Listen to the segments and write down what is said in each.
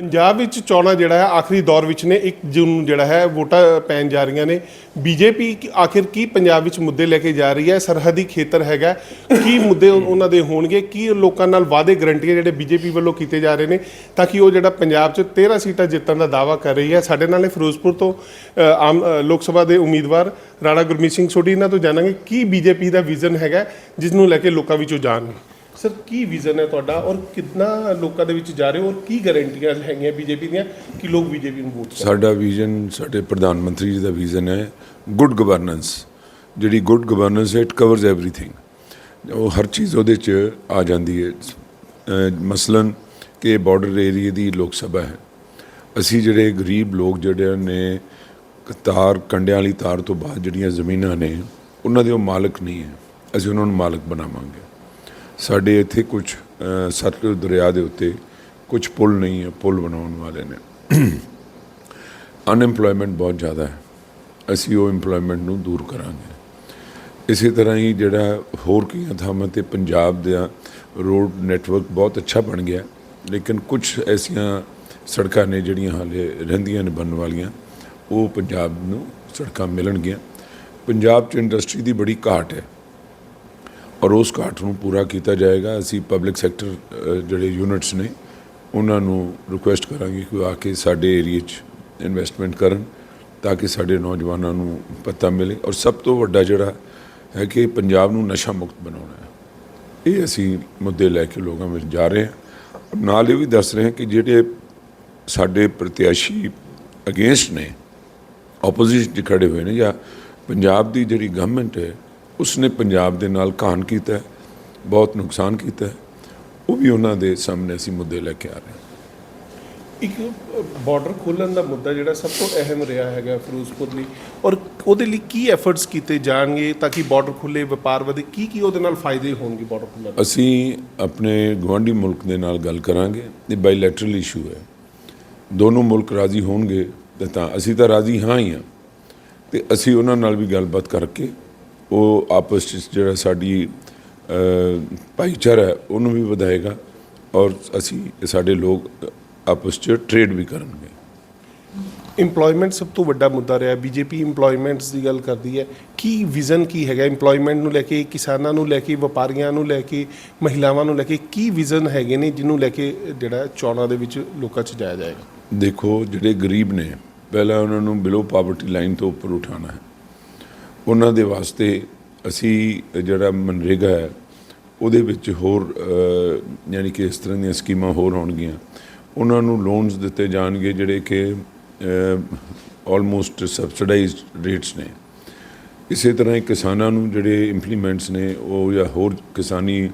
ਪੰਜਾਬ ਵਿੱਚ ਚੋਣਾਂ ਜਿਹੜਾ ਹੈ ਆਖਰੀ ਦੌਰ ਵਿੱਚ ਨੇ 1 ਜੂਨ ਨੂੰ ਜਿਹੜਾ ਹੈ ਵੋਟਾਂ ਪੈਣ ਜਾ ਰਹੀਆਂ ਨੇ। ਬੀਜੇਪੀ ਆਖਿਰ ਕੀ ਪੰਜਾਬ ਵਿੱਚ ਮੁੱਦੇ ਲੈ ਕੇ ਜਾ ਰਹੀ ਹੈ? ਸਰਹੱਦੀ ਖੇਤਰ ਹੈਗਾ। ਕੀ ਮੁੱਦੇ ਉਹਨਾਂ ਦੇ ਹੋਣਗੇ? ਕੀ ਲੋਕਾਂ ਨਾਲ ਵਾਅਦੇ ਗਰੰਟੀਆਂ ਜਿਹੜੇ ਬੀਜੇਪੀ ਵੱਲੋਂ ਕੀਤੇ ਜਾ ਰਹੇ ਨੇ, ਤਾਂ ਕਿ ਉਹ ਜਿਹੜਾ ਪੰਜਾਬ 'ਚ 13 ਸੀਟਾਂ ਜਿੱਤਣ ਦਾ ਦਾਅਵਾ ਕਰ ਰਹੀ ਹੈ। ਸਾਡੇ ਨਾਲ ਨੇ ਫਿਰੋਜ਼ਪੁਰ ਤੋਂ ਆਮ ਲੋਕ ਸਭਾ ਦੇ ਉਮੀਦਵਾਰ ਰਾਣਾ ਗੁਰਮੀਤ ਸਿੰਘ ਸੋਢੀ। ਇਹਨਾਂ ਤੋਂ ਜਾਣਾਂਗੇ ਕੀ ਬੀਜੇਪੀ ਦਾ ਵਿਜ਼ਨ ਹੈਗਾ, ਜਿਸ ਨੂੰ ਲੈ ਕੇ ਲੋਕਾਂ ਵਿੱਚੋਂ ਜਾਣਗੇ। ਸਰ ਕੀ ਵਿਜ਼ਨ ਹੈ ਤੁਹਾਡਾ ਔਰ ਕਿੰਨਾ ਲੋਕਾਂ ਦੇ ਵਿੱਚ ਜਾ ਰਹੇ ਹੋ ਔਰ ਕੀ ਗਾਰੰਟੀਆਂ ਹੈਗੀਆਂ ਬੀਜੇਪੀ ਦੀਆਂ ਕਿ ਲੋਕ ਬੀਜੇਪੀ ਨੂੰ ਵੋਟ ਸਾਡਾ ਵਿਜ਼ਨ ਸਾਡੇ ਪ੍ਰਧਾਨ ਮੰਤਰੀ ਜੀ ਦਾ ਵਿਜ਼ਨ ਹੈ ਗੁੱਡ ਗਵਰਨੈਂਸ ਜਿਹੜੀ ਗੁੱਡ ਗਵਰਨੈਂਸ ਹੈ ਇਟ ਕਵਰਸ ਐਵਰੀਥਿੰਗ ਉਹ ਹਰ ਚੀਜ਼ ਉਹਦੇ ਚ ਆ ਜਾਂਦੀ ਹੈ। ਮਸਲਨ ਕਿ ਬਾਰਡਰ ਏਰੀਆ ਦੀ ਲੋਕ ਸਭਾ ਹੈ। ਅਸੀਂ ਜਿਹੜੇ ਗਰੀਬ ਲੋਕ ਜਿਹੜੇ ਨੇ, ਤਾਰ, ਕੰਡਿਆਂ ਵਾਲੀ ਤਾਰ ਤੋਂ ਬਾਅਦ ਜਿਹੜੀਆਂ ਜ਼ਮੀਨਾਂ ਨੇ, ਉਹਨਾਂ ਦੇ ਉਹ ਮਾਲਕ ਨਹੀਂ ਹੈ। ਅਸੀਂ ਉਹਨਾਂ ਨੂੰ ਮਾਲਕ ਬਣਾਵਾਂਗੇ। ਸਾਡੇ ਇੱਥੇ ਕੁਝ ਸਤਲੁਜ ਦਰਿਆ ਦੇ ਉੱਤੇ ਕੁਝ ਪੁਲ ਨਹੀਂ ਹੈ, ਪੁਲ ਬਣਾਉਣ ਵਾਲੇ ਨੇ। ਅਨਐਮਪਲੋਇਮੈਂਟ ਬਹੁਤ ਜ਼ਿਆਦਾ ਹੈ। ਅਸੀਂ ਉਹ EMPLOYMENT ਨੂੰ ਦੂਰ ਕਰਾਂਗੇ। ਇਸੇ ਤਰ੍ਹਾਂ ਹੀ ਜਿਹੜਾ ਹੋਰ ਕਈਆਂ ਥਾਵਾਂ ਤੇ ਪੰਜਾਬ ਦਾ ਰੋਡ ਨੈਟਵਰਕ ਬਹੁਤ ਅੱਛਾ ਬਣ ਗਿਆ ਲੇਕਿਨ ਕੁਝ ਐਸੀਆਂ ਸੜਕਾਂ ਨੇ ਜਿਹੜੀਆਂ ਹਾਲੇ ਰਹਿੰਦੀਆਂ ਨੇ ਬਣਨ ਵਾਲੀਆਂ, ਉਹ ਪੰਜਾਬ ਨੂੰ ਸੜਕਾਂ ਮਿਲਣਗੀਆਂ। ਪੰਜਾਬ 'ਚ ਇੰਡਸਟਰੀ ਦੀ ਬੜੀ ਘਾਟ ਹੈ। ਔਰ ਉਸ ਘਾਟ ਨੂੰ ਪੂਰਾ ਕੀਤਾ ਜਾਏਗਾ। ਅਸੀਂ ਪਬਲਿਕ ਸੈਕਟਰ ਜਿਹੜੇ ਯੂਨਿਟਸ ਨੇ, ਉਹਨਾਂ ਨੂੰ ਰਿਕੁਐਸਟ ਕਰਾਂਗੇ ਕਿ ਉਹ ਆ ਕੇ ਸਾਡੇ ਏਰੀਆ 'ਚ ਇਨਵੈਸਟਮੈਂਟ ਕਰਨ ਤਾਂ ਕਿ ਸਾਡੇ ਨੌਜਵਾਨਾਂ ਨੂੰ ਪਤਾ ਮਿਲੇ। ਔਰ ਸਭ ਤੋਂ ਵੱਡਾ ਜਿਹੜਾ ਹੈ ਕਿ ਪੰਜਾਬ ਨੂੰ ਨਸ਼ਾ ਮੁਕਤ ਬਣਾਉਣਾ ਹੈ। ਇਹ ਅਸੀਂ ਮੁੱਦੇ ਲੈ ਕੇ ਲੋਕਾਂ ਵਿੱਚ ਜਾ ਰਹੇ ਹਾਂ। ਔਰ ਨਾਲ ਇਹ ਵੀ ਦੱਸ ਰਹੇ ਹਾਂ ਕਿ ਜਿਹੜੇ ਸਾਡੇ ਪ੍ਰਤਿਆਸ਼ੀ ਅਗੇਂਸਟ ਨੇ ਆਪੋਜੀਸ਼ਨ 'ਚ ਖੜੇ ਹੋਏ ਨੇ ਜਾਂ ਪੰਜਾਬ ਦੀ ਜਿਹੜੀ ਗਵਰਨਮੈਂਟ ਹੈ ਉਸਨੇ ਪੰਜਾਬ ਦੇ ਨਾਲ ਕਾਨ ਕੀਤਾ ਬਹੁਤ ਨੁਕਸਾਨ ਕੀਤਾ। ਉਹ ਵੀ ਉਹਨਾਂ ਦੇ ਸਾਹਮਣੇ ਅਸੀਂ ਮੁੱਦੇ ਲੈ ਕੇ ਆ ਰਹੇ ਹਾਂ ਇੱਕ ਬਾਰਡਰ ਖੋਲਣ ਦਾ ਮੁੱਦਾ ਜਿਹੜਾ ਸਭ ਤੋਂ ਅਹਿਮ ਰਿਹਾ ਹੈਗਾ ਫਿਰੋਜ਼ਪੁਰ ਲਈ ਔਰ ਉਹਦੇ ਲਈ ਕੀ ਐਫਰਟਸ ਕੀਤੇ ਜਾਣਗੇ ਤਾਂ ਕਿ ਬਾਰਡਰ ਖੁੱਲੇ ਵਪਾਰ ਵਧੇ ਕੀ ਕੀ ਉਹਦੇ ਨਾਲ ਫਾਇਦੇ ਹੋਣਗੇ ਬਾਰਡਰ ਖੁੱਲਣ ਦੇ? ਅਸੀਂ ਆਪਣੇ ਗਵਾਂਢੀ ਮੁਲਕ ਦੇ ਨਾਲ ਗੱਲ ਕਰਾਂਗੇ ਇਹ ਬਾਇਲੈਟਰਲ ਇਸ਼ੂ ਹੈ ਦੋਨੋਂ ਮੁਲਕ ਰਾਜ਼ੀ ਹੋਣਗੇ ਤੇ ਤਾਂ ਅਸੀਂ ਤਾਂ ਰਾਜ਼ੀ ਹਾਂ ਹੀ ਹਾਂ ਤੇ ਅਸੀਂ ਉਹਨਾਂ ਨਾਲ ਵੀ ਗੱਲਬਾਤ ਕਰਕੇ ਉਹ ਆਪਸ ਵਿੱਚ ਜਿਹੜਾ ਸਾਡੀ ਭਾਈਚਾਰਾ ਹੈ ਉਹਨੂੰ ਵੀ ਵਧਾਏਗਾ ਔਰ ਅਸੀਂ ਸਾਡੇ ਲੋਕ ਆਪਸ 'ਚ ਟ੍ਰੇਡ ਵੀ ਕਰਨਗੇ। EMPLOYMENT ਸਭ ਤੋਂ ਵੱਡਾ ਮੁੱਦਾ ਰਿਹਾ। ਬੀਜੇਪੀ EMPLOYMENTS ਦੀ ਗੱਲ ਕਰਦੀ ਹੈ। ਕੀ ਵਿਜ਼ਨ ਕੀ ਹੈਗਾ? EMPLOYMENT ਨੂੰ ਲੈ ਕੇ ਕਿਸਾਨਾਂ ਨੂੰ ਲੈ ਕੇ ਵਪਾਰੀਆਂ ਨੂੰ ਲੈ ਕੇ ਮਹਿਲਾਵਾਂ ਨੂੰ ਲੈ ਕੇ ਕੀ ਵਿਜ਼ਨ ਹੈਗੇ ਨੇ ਜਿਹਨੂੰ ਲੈ ਕੇ ਜਿਹੜਾ ਚੋਣਾਂ ਦੇ ਵਿੱਚ ਲੋਕਾਂ 'ਚ ਜਾਇਆ ਜਾਏਗਾ? ਦੇਖੋ ਜਿਹੜੇ ਗਰੀਬ ਨੇ ਪਹਿਲਾਂ ਉਹਨਾਂ ਨੂੰ ਬਿਲੋ ਪਾਵਰਟੀ ਲਾਈਨ ਤੋਂ ਉੱਪਰ ਉਠਾਉਣਾ ਹੈ। ਉਹਨਾਂ ਦੇ ਵਾਸਤੇ ਅਸੀਂ ਜਿਹੜਾ ਮਨਰੇਗਾ ਹੈ ਉਹਦੇ ਵਿੱਚ ਹੋਰ ਅ, ਯਾਨੀ ਕਿ ਇਸ ਤਰ੍ਹਾਂ ਦੀਆਂ ਸਕੀਮਾਂ ਹੋਰ ਹੋਣਗੀਆਂ ਉਹਨਾਂ ਨੂੰ ਲੋਨਸ ਦਿੱਤੇ ਜਾਣਗੇ ਜਿਹੜੇ ਕਿ ਆਲਮੋਸਟ ਸਬਸਿਡਾਈਜ਼ਡ ਰੇਟਸ ਨੇ। ਇਸੇ ਤਰ੍ਹਾਂ ਹੀ ਕਿਸਾਨਾਂ ਨੂੰ ਜਿਹੜੇ ਇੰਪਲੀਮੈਂਟਸ ਨੇ ਉਹ ਜਾਂ ਹੋਰ ਕਿਸਾਨੀ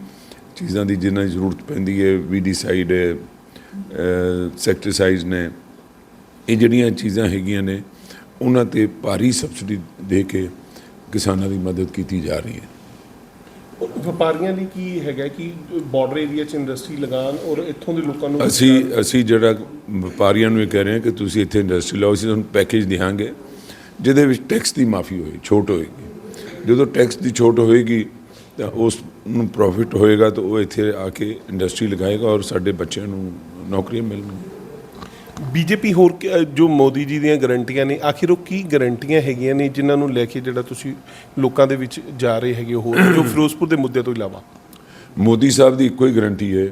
ਚੀਜ਼ਾਂ ਦੀ ਜਿਨ੍ਹਾਂ ਦੀ ਜ਼ਰੂਰਤ ਪੈਂਦੀ ਹੈ ਵੀਡੀਸਾਈਡ ਹੈ ਸੈਕਟਰੀਸਾਈਜ਼ ਨੇ ਇਹ ਜਿਹੜੀਆਂ ਚੀਜ਼ਾਂ ਹੈਗੀਆਂ ਨੇ ਉਹਨਾਂ ਤੇ ਭਾਰੀ ਸਬਸਿਡੀ ਦੇ ਕੇ ਕਿਸਾਨਾਂ ਦੀ ਮਦਦ ਕੀਤੀ ਜਾ ਰਹੀ ਹੈ। ਵਪਾਰੀਆਂ ਲਈ ਕੀ ਹੈਗਾ ਕਿ ਬਾਰਡਰ ਏਰੀਆ 'ਚ ਇੰਡਸਟਰੀ ਲਗਾਉਣ ਔਰ ਇੱਥੋਂ ਦੇ ਲੋਕਾਂ ਨੂੰ ਅਸੀਂ ਅਸੀਂ ਜਿਹੜਾ ਵਪਾਰੀਆਂ ਨੂੰ ਇਹ ਕਹਿ ਰਹੇ ਹਾਂ ਕਿ ਤੁਸੀਂ ਇੱਥੇ ਇੰਡਸਟਰੀ ਲਾਓ ਅਸੀਂ ਤੁਹਾਨੂੰ ਪੈਕੇਜ ਦਿਆਂਗੇ ਜਿਹਦੇ ਵਿੱਚ ਟੈਕਸ ਦੀ ਮਾਫੀ ਹੋਏ ਛੋਟ ਹੋਏਗੀ। ਜਦੋਂ ਟੈਕਸ ਦੀ ਛੋਟ ਹੋਏਗੀ ਤਾਂ ਉਸ ਨੂੰ ਪ੍ਰੋਫਿਟ ਹੋਏਗਾ ਤਾਂ ਉਹ ਇੱਥੇ ਆ ਕੇ ਇੰਡਸਟਰੀ ਲਗਾਏਗਾ ਔਰ ਸਾਡੇ ਬੱਚਿਆਂ ਨੂੰ ਨੌਕਰੀਆਂ ਮਿਲਣਗੀਆਂ। ਬੀਜੇਪੀ ਹੋਰ ਕੀ- ਜੋ ਮੋਦੀ ਜੀ ਦੀਆਂ ਗਰੰਟੀਆਂ ਨੇ, ਆਖਿਰ ਉਹ ਕੀ ਗਰੰਟੀਆਂ ਹੈਗੀਆਂ ਨੇ ਜਿਨ੍ਹਾਂ ਨੂੰ ਲੈ ਕੇ ਜਿਹੜਾ ਤੁਸੀਂ ਲੋਕਾਂ ਦੇ ਵਿੱਚ ਜਾ ਰਹੇ ਹੈਗੇ ਹੋ ਹੋਰ ਜੋ ਫਿਰੋਜ਼ਪੁਰ ਦੇ ਮੁੱਦੇ ਤੋਂ ਇਲਾਵਾ? ਮੋਦੀ ਸਾਹਿਬ ਦੀ ਇੱਕੋ ਹੀ ਗਰੰਟੀ ਹੈ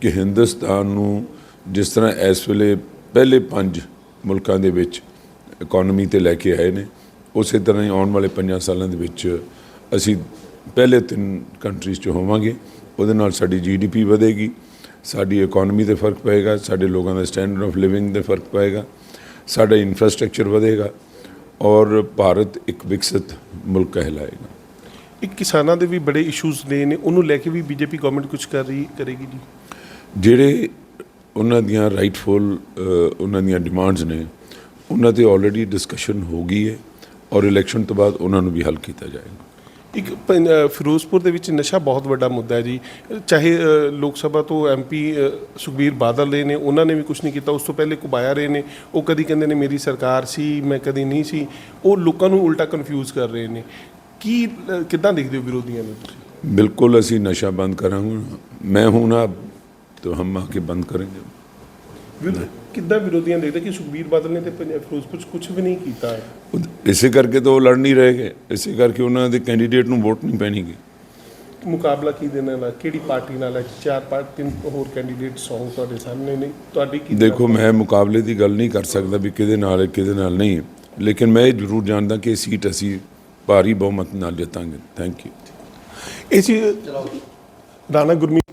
ਕਿ ਹਿੰਦੁਸਤਾਨ ਨੂੰ ਜਿਸ ਤਰ੍ਹਾਂ ਇਸ ਵੇਲੇ ਪਹਿਲੇ ਪੰਜ ਮੁਲਕਾਂ ਦੇ ਵਿੱਚ ਇਕਨੋਮੀ ਤੇ ਲੈ ਕੇ ਆਏ ਨੇ, ਉਸੇ ਤਰ੍ਹਾਂ ਹੀ ਆਉਣ ਵਾਲੇ ਪੰਜਾਂ ਸਾਲਾਂ ਦੇ ਵਿੱਚ ਅਸੀਂ ਪਹਿਲੇ ਤਿੰਨ ਕੰਟਰੀਜ਼ 'ਚ ਹੋਵਾਂਗੇ, ਉਹਦੇ ਨਾਲ ਸਾਡੀ ਜੀਡੀਪੀ ਵਧੇਗੀ ਸਾਡੀ ਇਕਨੋਮੀ ਤੇ ਫ਼ਰਕ ਪਏਗਾ ਸਾਡੇ ਲੋਕਾਂ ਦਾ ਸਟੈਂਡਰਡ ਆਫ ਲਿਵਿੰਗ ਦੇ ਫ਼ਰਕ ਪਏਗਾ ਸਾਡਾ ਇਨਫਰਾਸਟ੍ਰਕਚਰ ਵਧੇਗਾ ਔਰ ਭਾਰਤ ਇੱਕ ਵਿਕਸਿਤ ਮੁਲਕ ਕਹਿਲਾਏਗਾ। ਇੱਕ ਕਿਸਾਨਾਂ ਦੇ ਵੀ ਬੜੇ ਇਸ਼ੂਜ਼ ਨੇ ਨੇ ਉਹਨੂੰ ਲੈ ਕੇ ਵੀ ਬੀਜੇਪੀ ਗਵਰਨਮੈਂਟ ਕੁਝ ਕਰ ਰਹੀ ਕਰੇਗੀ ਜੀ? ਜਿਹੜੇ ਉਹਨਾਂ ਦੀਆਂ ਰਾਈਟਫੁਲ ਉਹਨਾਂ ਦੀਆਂ ਡਿਮਾਂਡਸ ਨੇ ਉਹਨਾਂ ਤੇ ਆਲਰੇਡੀ ਡਿਸਕਸ਼ਨ ਹੋ ਗਈ ਹੈ ਔਰ ਇਲੈਕਸ਼ਨ ਤੋਂ ਬਾਅਦ ਉਹਨਾਂ ਨੂੰ ਵੀ ਹੱਲ ਕੀਤਾ ਜਾਏਗਾ। ਇੱਕ ਪੰ- ਫਿਰੋਜ਼ਪੁਰ ਦੇ ਵਿੱਚ ਨਸ਼ਾ ਬਹੁਤ ਵੱਡਾ ਮੁੱਦਾ ਹੈ ਜੀ। ਚਾਹੇ ਲੋਕ ਸਭਾ ਤੋਂ ਐਮਪੀ ਸੁਖਬੀਰ ਬਾਦਲ ਰਹੇ ਨੇ ਉਹਨਾਂ ਨੇ ਵੀ ਕੁਝ ਨਹੀਂ ਕੀਤਾ। ਉਸ ਤੋਂ ਪਹਿਲੇ ਕੁਬਾਇਆ ਰਹੇ ਨੇ। ਉਹ ਕਦੀ ਕਹਿੰਦੇ ਨੇ ਮੇਰੀ ਸਰਕਾਰ ਸੀ ਮੈਂ ਕਦੀ ਨਹੀਂ ਸੀ। ਉਹ ਲੋਕਾਂ ਨੂੰ ਉਲਟਾ ਕਨਫਿਊਜ਼ ਕਰ ਰਹੇ ਨੇ। ਕੀ ਅ, ਕਿੱਦਾਂ ਦੇਖਦੇ ਹੋ ਵਿਰੋਧੀਆਂ ਨੂੰ ਤੁਸੀਂ? बिल्कुल असी नशा बंद करेंगे मैं हूं ना आप ਕੇ ਬੰਦ ਕਰਾਂਗੇ। ਕਿੱਦਾਂ ਵਿਰੋਧੀਆਂ ਦੇਖਦੇ ਕਿ ਸੁਖਬੀਰ ਬਾਦਲ ਨੇ ਤੇ ਪੰਜਾਬ ਫਿਰੋਜ਼ਪੁਰ ਚ ਕੁਝ ਵੀ ਨਹੀਂ ਕੀਤਾ? ਹੈ ਇਸੇ ਕਰਕੇ ਤਾਂ ਉਹ ਲੜ ਨਹੀਂ ਰਹੇਗੇ ਇਸੇ ਕਰਕੇ ਉਹਨਾਂ ਦੇ ਕੈਂਡੀਡੇਟ ਨੂੰ ਵੋਟ ਨਹੀਂ ਪੈਣੀਗੀ ਮੁਕਾਬਲਾ ਕੀ ਦੇ ਨਾਲ ਹੈ? ਕਿਹੜੀ ਪਾਰਟੀ ਨਾਲ ਹੈ? ਚਾਰ ਪਾਰਟੀ ਤਿੰਨ ਹੋਰ ਕੈਂਡੀਡੇਟ ਸੌਂਗ ਤੁਹਾਡੇ ਸਾਹਮਣੇ ਨੇ। ਤੁਹਾਡੀ ਕੀ ਦੇਖੋ ਮੈਂ ਮੁਕਾਬਲੇ ਦੀ ਗੱਲ ਨਹੀਂ ਕਰ ਸਕਦਾ ਵੀ ਕਿਹਦੇ ਨਾਲ ਹੈ ਕਿਹਦੇ ਨਾਲ ਨਹੀਂ ਲੇਕਿਨ ਮੈਂ ਇਹ ਜ਼ਰੂਰ ਜਾਣਦਾ ਕਿ ਇਹ ਸੀਟ ਅਸੀਂ ਭਾਰੀ ਬਹੁਮਤ ਨਾਲ ਜਿੱਤਾਂਗੇ। ਥੈਂਕ ਯੂ ਇਹ ਚੀਜ਼ ਰਾਣਾ ਗੁਰਮੀਤ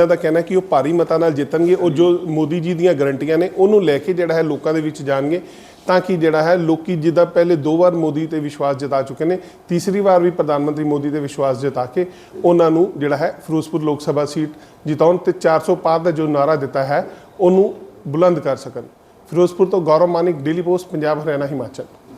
ਸੋਢੀ ਦਾ ਕਹਿਣਾ ਕਿ ਉਹ ਭਾਰੀ ਮਤਾ ਨਾਲ ਜਿੱਤਣਗੇ, ਉਹ ਜੋ ਮੋਦੀ ਜੀ ਦੀਆਂ ਗਰੰਟੀਆਂ ਨੇ, ਉਹਨੂੰ ਲੈ ਕੇ ਜਿਹੜਾ ਹੈ ਲੋਕਾਂ ਦੇ ਵਿੱਚ ਜਾਣਗੇ, ਤਾਂ ਕਿ ਜਿਹੜਾ ਹੈ ਲੋਕੀ ਜਿੱਦਾਂ ਪਹਿਲੇ ਦੋ ਵਾਰ ਮੋਦੀ ਤੇ ਵਿਸ਼ਵਾਸ ਜਤਾ ਚੁੱਕੇ ਨੇ, ਤੀਸਰੀ ਵਾਰ ਵੀ ਪ੍ਰਧਾਨ ਮੰਤਰੀ ਮੋਦੀ ਤੇ ਵਿਸ਼ਵਾਸ ਜਤਾ ਕੇ ਉਹਨਾਂ ਨੂੰ ਜਿਹੜਾ ਹੈ ਫਿਰੋਜ਼ਪੁਰ ਲੋਕ ਸਭਾ ਸੀਟ ਜਿਤਾਉਣ ਤੇ 400 ਪਾਰ ਦਾ ਜੋ ਨਾਰਾ ਦਿੱਤਾ ਹੈ, ਉਹਨੂੰ ਬੁਲੰਦ ਕਰ ਸਕਣ। ਫਿਰੋਜ਼ਪੁਰ ਤੋਂ ਗੌਰਵ ਮਾਨਿਕ, ਡੇਲੀ ਪੋਸਟ, ਪੰਜਾਬ, ਹਰਿਆਣਾ, ਹਿਮਾਚਲ।